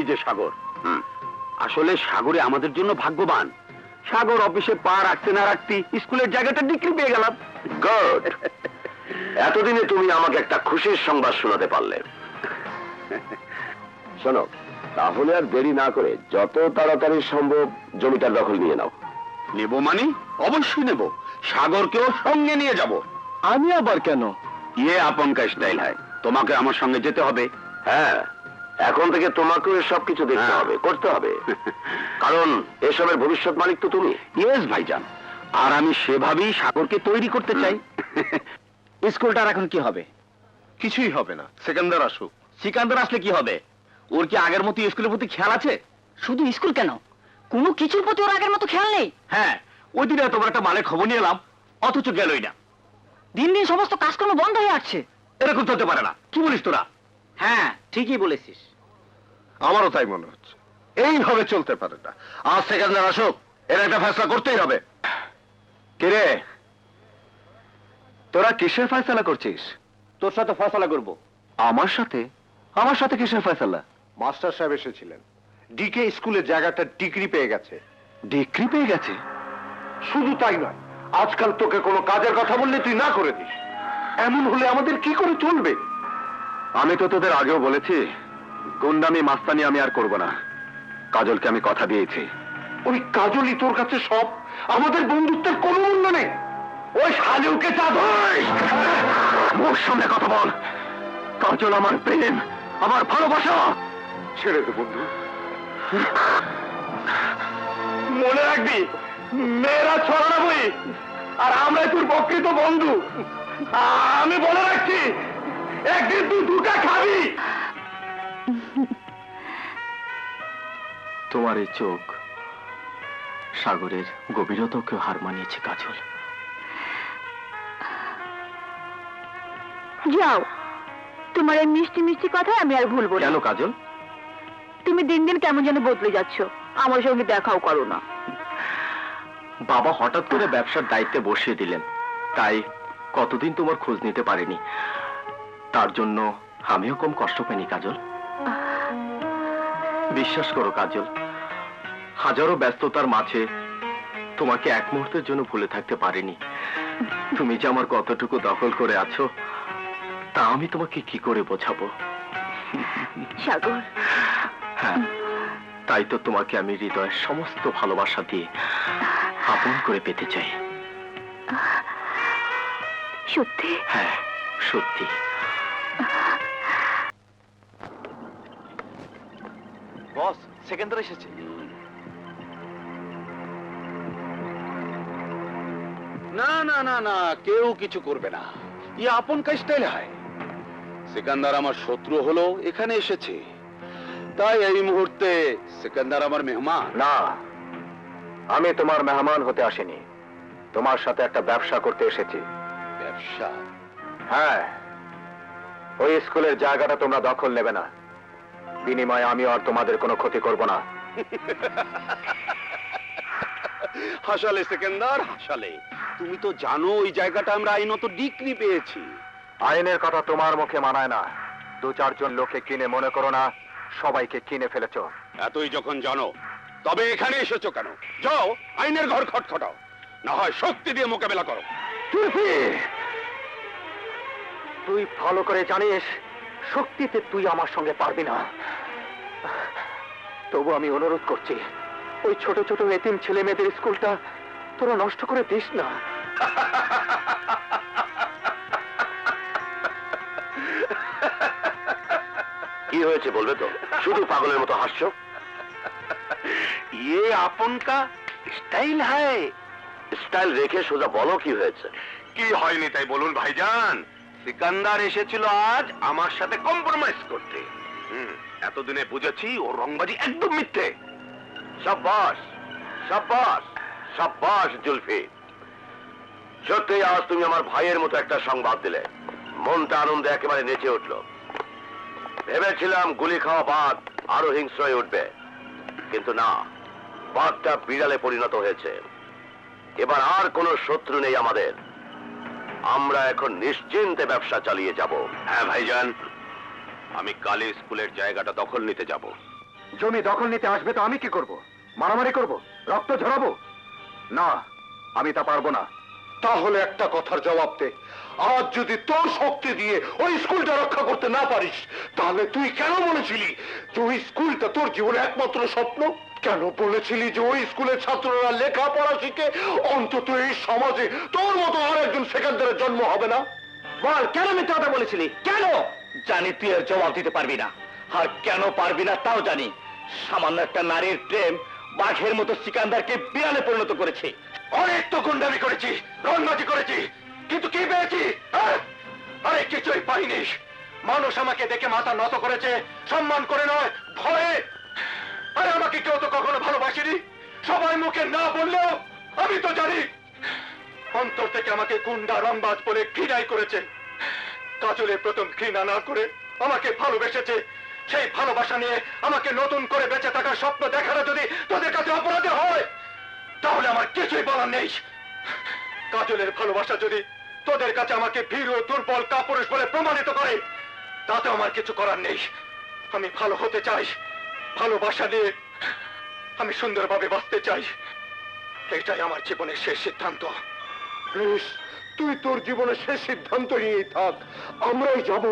এই যে সাগর আসলে সাগরে আমাদের জন্য ভাগ্যবান। সাগর অফিসে পা রাখতে না রাখতে স্কুলের জায়গাটা ডিগ্রি পেয়ে গেলাম। গুড এতদিনে তুমি আমাকে একটা খুশির সংবাদ শোনাতে পারলে। শোনো তাহলে আর দেরি না করে যত তাড়াতাড়ি সম্ভব জমিটার দখল নিয়ে নাও। নেব মানে? অবশ্যই নেব। সাগরকেও সঙ্গে নিয়ে যাব। আমি আবার কেন? ইয়ে আপন কা স্টাইল হয়। তোমাকে আমার সঙ্গে যেতে হবে। হ্যাঁ এখন থেকে তোমাকেও সব কিছু দেখতে হ্যাঁ। হবে করতে হবে। কারণ এসবের ভবিষ্যৎ মালিক তো তুমি। ইয়েস ভাইজান। আর আমি সেভাবেই সাগরকে তৈরি করতে চাই। স্কুলটার এখন কি হবে? কিছুই হবে না। সেকেন্দার আসুক। সিকান্দার আসলে কি হবে? ওর কি আগের মতো স্কুলের প্রতি খেয়াল আছে? শুধু স্কুল কেন? কোনো কিছুর প্রতি ওর আগের মতো খেয়াল নেই? হ্যাঁ ওই দিনে তোমার একটা মালের খবর নিয়ে এলাম। অথচ গেলই না। দিন দিন সমস্ত কাজকর্ম বন্ধ হয়ে আসছে। এরকম চলতে পারে না। কি বলিস তোরা? হ্যাঁ ঠিকই বলেছিস। আমারও তাই মনে হচ্ছে। এইভাবে চলতে পারে না। আজ সেকেন্দার আসুক এর একটা ফেসলা করতেই হবে। কিরে তোরা কিসের ফয়সালা করছিস? তোর সাথে ফয়সলা করব। আমার সাথে? আমার সাথে কিসের ফয়সালা? মাস্টার সাহেব এসেছিলেন। ডিকে স্কুলের জায়গাটা ডিগ্রি পেয়ে গেছে। ডিগ্রি পেয়ে গেছে? শুধু তাই নয় আজকাল তোকে কোনো কাজের কথা বললে তুই না করে দিস। এমন হলে আমাদের কি করে চলবে? আমি তো তোদের আগেও বলেছি গুন্ডামি মাস্তানি আমি আর করব না। কাজলকে আমি কথা দিয়েছি। ওই কাজলই তোর কাছে সব। আমাদের বন্ধুত্বের কোনো মূল্য নেই। ওই চাঁদ মুখ সামনে কথা বল। কাজল আমার প্রেম আমার ভালোবাসা। ছেড়ে দে বন্ধু। মনে রাখবি মেয়েরা ছড়াবই আর আমরাই তোর প্রকৃত বন্ধু। আমি বলে রাখছি একদিন তুই দুটা খাবি। তোমার এই চোখ সাগরের গভীরতাকে হার মানিয়েছে কাজল। যাও। তোমার এই মিষ্টি মিষ্টি কথা আমি আর ভুলবো না। কেন কাজল? তুমি দিন দিন কেমন যেন বদলে যাচ্ছ। আমার সঙ্গে দেখাও করো না। বাবা হঠাৎ করে ব্যবসার দায়িত্বে বসিয়ে দিলেন। তাই কতদিন তোমার খোঁজ নিতে পারিনি। তার জন্য আমিও কম কষ্ট পাইনি কাজল। বিশ্বাস করো কাজল। হাজারো ব্যস্ততার মাঝে তোমাকে এক মুহূর্তের জন্য ভুলে থাকতে পারিনি। তুমি যে আমার কতটুকু দখল করে আছো তা আমি তোমাকে কি করে বোঝাবো? সাগর। হ্যাঁ তাই তো তোমাকে আমি হৃদয়ের সমস্ত ভালোবাসা দিয়ে আপন করে পেতে চাই। সত্যি? হ্যাঁ সত্যি। বস সেকেন্ডার এসেছে। না না না না কেউ কিছু করবে না। ই আপন কা স্টাইল হয়। সিকান্দার আমার শত্রু হলো এখানে এসেছে। তাই এই মুহূর্তে সিকান্দার আমার মেহমান। না আমি তোমার মেহমান হতে আসিনি। তোমার সাথে একটা ব্যবসা করতে এসেছি। ব্যবসা? হ্যাঁ ওই স্কুলের জায়গাটা তোমরা দখল নেবে না। বিনিময়ে আমি আর তোমাদের কোনো ক্ষতি করব না। হাসালে সেকেন্দার হাসালে। তুমি তো জানো ওই জায়গাটা আমরা আইনত ডিগ্রি পেয়েছি। আইনের কথা তোমার মুখে মানায় না। দু চারজন লোকে কিনে মনে করো না সবাইকে কিনে ফেলেছো। এতই যখন জানো তবে এখানে এসেছ কেন? যাও আইনের ঘর খটখটাও। না হয় শক্তি দিয়ে মোকাবেলা করো। তুই ভালো করে জানিস শক্তিতে তুই আমার সঙ্গে পারবি না। তবু আমি অনুরোধ করছি ওই ছোট ছোট এতিম ছেলে মেয়েদের স্কুলটা তোরা নষ্ট করে দিস না। কি হয়েছে বলবে তো? শুধু পাগলের মতো হাসছো? ইয়ে আপন কা স্টাইল হায়। স্টাইল রেখে সোজা বলো কি হয়েছে। কি হয়নি তাই বলুন ভাইজান? সিকান্দার এসেছিল আজ আমার সাথে কম্প্রোমাইজ করতে। এতদিনে বুঝেছি ও রংবাজি একদম মিথ্যে। সাব্বাস সাব্বাস সাব্বাস জুলফি। সত্যি, আজ তুমি আমার ভাইয়ের মতো একটা সংবাদ দিলে। মনটা আনন্দে একেবারে নেচে উঠল। ভেবেছিলাম গুলি খাওয়া বাদ আরও হিংস্র হয়ে উঠবে। কিন্তু না বাঘটা বিড়ালে পরিণত হয়েছে। এবার আর কোনো শত্রু নেই আমাদের। আমরা এখন নিশ্চিন্তে ব্যবসা চালিয়ে যাব। হ্যাঁ ভাইজান। আমি কালে স্কুলের জায়গাটা দখল নিতে যাব। জমি দখল নিতে আসবে তো আমি কি করব? মারামারি করব? রক্ত ঝরাবো? না আমি তা পারব না। তাহলে একটা কথার জবাব দে। আজ যদি তোর শক্তি দিয়ে ওই স্কুলটা রক্ষা করতে না পারিস তাহলে তুই কেন বলেছিলি যে ওই স্কুলটা তোর জীবনে একমাত্র স্বপ্ন? কেন বলেছিলি যে ওই স্কুলের ছাত্ররা লেখাপড়া শিখে অন্তত এই সমাজে তোর মতো আর একজন সেকেন্ডারের জন্ম হবে না? বল, কেন মিথ্যা কথা বলেছিলি? কেন? জানি তুই এর জবাব দিতে পারবি না। আর কেন পারবি না তাও জানি। সামান্য একটা নারীর প্রেম বাঘের মতো সিকান্দারকে বিড়ালে পরিণত করেছে। অনেক তো গুন্ডামি করেছি রনবাজি করেছি। কিন্তু কি পেয়েছি? আহ? আরে, কিছুই পাইনি। মানুষ আমাকে দেখে মাথা নত করেছে। সম্মান করে নয়, ভয়ে আরে আমাকে কেউ তো কখনো ভালোবাসেনি। সবাই মুখে না বললেও আমি তো জানি, অন্তর থেকে আমাকে গুন্ডা বলে ঘৃণাই করেছে। প্রথম ঘৃণা না করে আমাকে ভালোবেসেছে। সেই ভালোবাসা নিয়ে আমাকে নতুন করে বেঁচে থাকার স্বপ্ন যদি তোদের কাছে অপরাধে হয়, তাহলে আমার কিছুই বলার নেই। কাজলের ভালোবাসা যদি তোদের কাছে আমাকে ভীরু দুর্বল কাপুরুষ বলে প্রমাণিত করে তাতে আমার কিছু করার নেই। আমি ভালো হতে চাই। ভালোবাসা দিয়ে আমি সুন্দরভাবে বাঁচতে চাই। এটাই আমার জীবনের শেষ সিদ্ধান্ত। তুই তোর জীবনের শেষ সিদ্ধান্ত নিয়েই থাক। আমরাই যাব।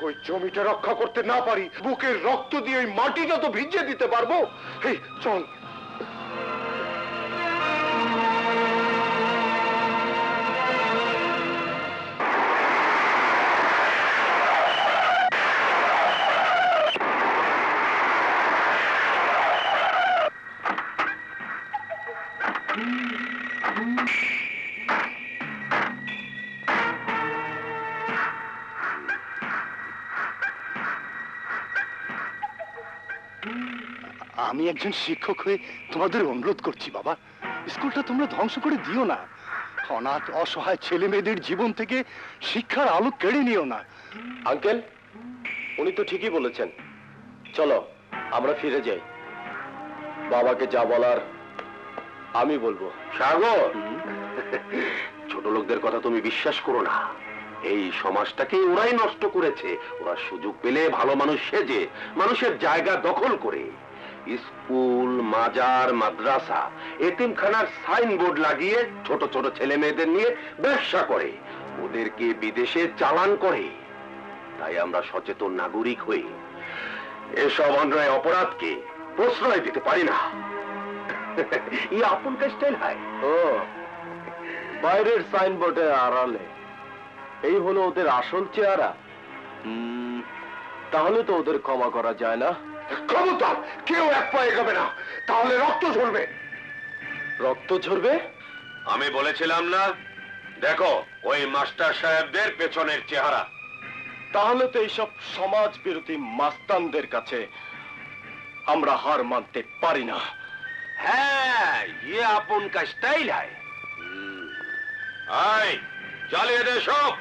ওই জমিটা রক্ষা করতে না পারি, বুকের রক্ত দিয়ে ওই মাটিটা তো ভিজিয়ে দিতে পারব। এই চল। আমি একজন শিক্ষক হয়ে তোমাদের অনুরোধ করছি, বাবা। স্কুলটা তোমরা ধ্বংস করে দিও না। অনাথ, অসহায় ছেলে মেয়েদের জীবন থেকে শিক্ষার আলো কেড়ে নিও না। আঙ্কেল, উনি তো ঠিকই বলেছেন। চলো, আমরা ফিরে যাই। বাবাকে যা বলার, আমি বলব। সাগর! ছোট লোকদের কথা তুমি বিশ্বাস করো না। এই সমাজটাকে ওরাই নষ্ট করেছে। ওরা সুযোগ পেলে ভালো মানুষ সেজে, মানুষের জায়গা দখল করে। স্কুল, মাজার, মাদ্রাসা, এতিমখানার সাইনবোর্ড লাগিয়ে ছোট ছোট ছেলে মেয়েদের নিয়ে ব্যবসা করে। ওদেরকে বিদেশে চালান করে। তাই আমরা সচেতন নাগরিক হয়ে এসব অন্যায় অপরাধকে প্রশ্রয় দিতে পারি না। আপন স্টাইল হয়। ও, বাইরের সাইনবোর্ডে আড়ালে। এই হলো ওদের আসল চেহারা। তাহলে তো ওদের ক্ষমা করা যায় না। ক্ষমতা কেউ এক পায়ে এগোবে না। তাহলে রক্ত ঝরবে। রক্ত ঝরবে? আমি বলেছিলাম না। দেখো ওই মাস্টার সাহেবদের পেছনের চেহারা। তাহলে তো এইসব সমাজ বিরোধী মাস্তানদের কাছে আমরা হার মানতে পারি না। হ্যাঁ ইয়ে আপন কা স্টাইল হয়। আয় চালিয়ে দে সব।